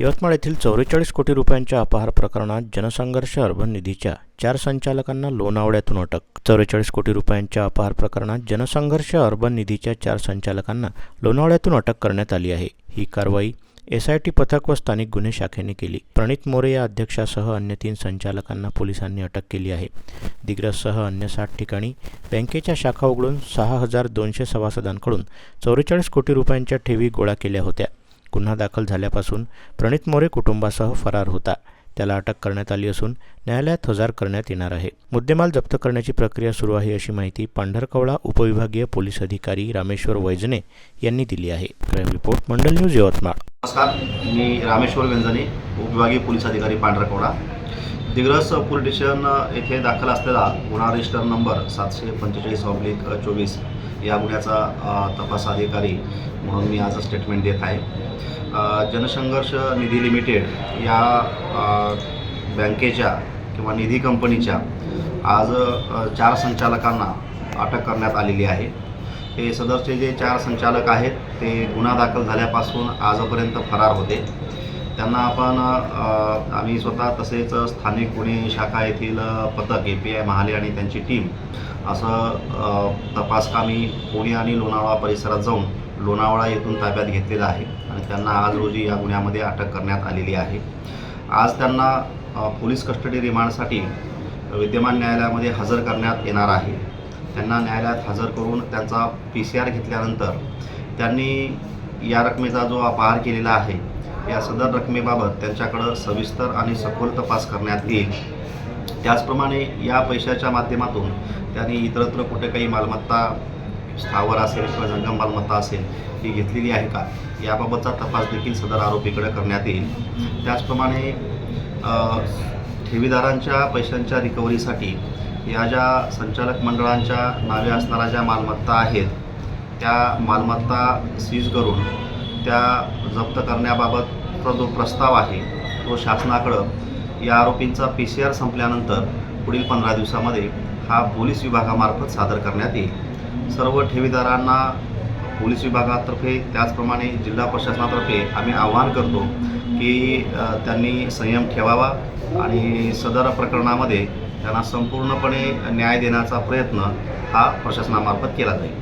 यवतमाळ येथील चौवेचाळीस कोटी रुपयांच्या अपहार प्रकरणात जनसंघर्ष अर्बन निधीच्या चार संचालकांना लोणावळ्यातून अटक. चौवेचाळीस कोटी रुपयांच्या अपहार प्रकरणात जनसंघर्ष अर्बन निधीच्या चार संचालकांना लोणावळ्यातून अटक करण्यात आली आहे. ही कारवाई एस आय टी पथक व स्थानिक गुन्हे शाखेने केली. प्रणित मोरे या अध्यक्षासह अन्य तीन संचालकांना पोलिसांनी अटक केली आहे. दिग्रससह अन्य साठ ठिकाणी बँकेच्या शाखा उघडून सहा हजार दोनशे सभासदांकडून चौवेचाळीस कोटी रुपयांच्या ठेवी गोळा केल्या होत्या. गुन्हा दाखल झाल्यापासून प्रणित मोरे कुटुंबासह फरार होता. त्याला अटक करण्यात आली असून न्यायालयात हजर करण्यात येणार आहे. मुद्देमाल जप्त करण्याची प्रक्रिया सुरू आहे अशी माहिती पांढरकवडा उपविभागीय पोलीस अधिकारी रामेश्वर वैजने यांनी दिली आहे. Crime report Mandal news Yavatmal. नमस्कार मी रामेश्वर वेंजने उपविभागीय पोलीस अधिकारी पांढरकवडा. दिग्रस पोलीस स्टेशन येथे दाखल असलेला गुन्हा रजिस्टर नंबर सातशे पंचेचाळीस ऑब्लिक चोवीस या गुन्ह्याचा तपास अधिकारी म्हणून मी आज स्टेटमेंट देत आहे. जनसंघर्ष निधी लिमिटेड या बँकेच्या किंवा निधी कंपनीच्या आज चार संचालकांना अटक करण्यात आलेली आहे. हे सदरचे जे चार संचालक आहेत ते गुन्हा दाखल झाल्यापासून आजपर्यंत फरार होते. त्यांना आपण आम्ही स्वतः तसेच स्थानिक गुन्हे शाखा येथील पथक ए पी आय महाले आणि त्यांची टीम असं तपासकामी पुणे आणि लोणावळा परिसरात जाऊन लोणावळा येथून ताब्यात घेतलेलं आहे आणि त्यांना आज रोजी या गुन्ह्यामध्ये अटक करण्यात आलेली आहे. आज त्यांना पोलीस कस्टडी रिमांडसाठी विद्यमान न्यायालयामध्ये हजर करण्यात येणार आहे. त्यांना न्यायालयात हजर करून त्यांचा पी सी आर घेतल्यानंतर त्यांनी या रकमेचा जो अपहार केलेला आहे या सदर रकमेबाबत त्यांच्याकडं सविस्तर आणि सखोल तपास करण्यात येईल. त्याचप्रमाणे या पैशाच्या माध्यमातून त्यांनी इतरत्र कुठे काही मालमत्ता स्थावर असेल किंवा जंगम मालमत्ता असेल ही घेतलेली आहे का? याबाबतचा तपास देखील सदर आरोपीकडे करण्यात येईल. त्याचप्रमाणे ठेवीदारांच्या पैशांच्या रिकव्हरीसाठी या ज्या संचालक मंडळांच्या नावे असणाऱ्या ज्या मालमत्ता आहेत त्या मालमत्ता सीज करून त्या जप्त करण्याबाबतचा जो प्रस्ताव आहे तो शासनाकडं या आरोपींचा पी सी आर संपल्यानंतर पुढील पंधरा दिवसामध्ये हा पोलीस विभागामार्फत सादर करण्यात येईल. सर्व ठेवीदारांना पोलीस विभागातर्फे त्याचप्रमाणे जिल्हा प्रशासनातर्फे आम्ही आवाहन करतो की त्यांनी संयम ठेवावा आणि सदर प्रकरणामध्ये त्यांना संपूर्णपणे न्याय देण्याचा प्रयत्न हा प्रशासनामार्फत केला जाईल.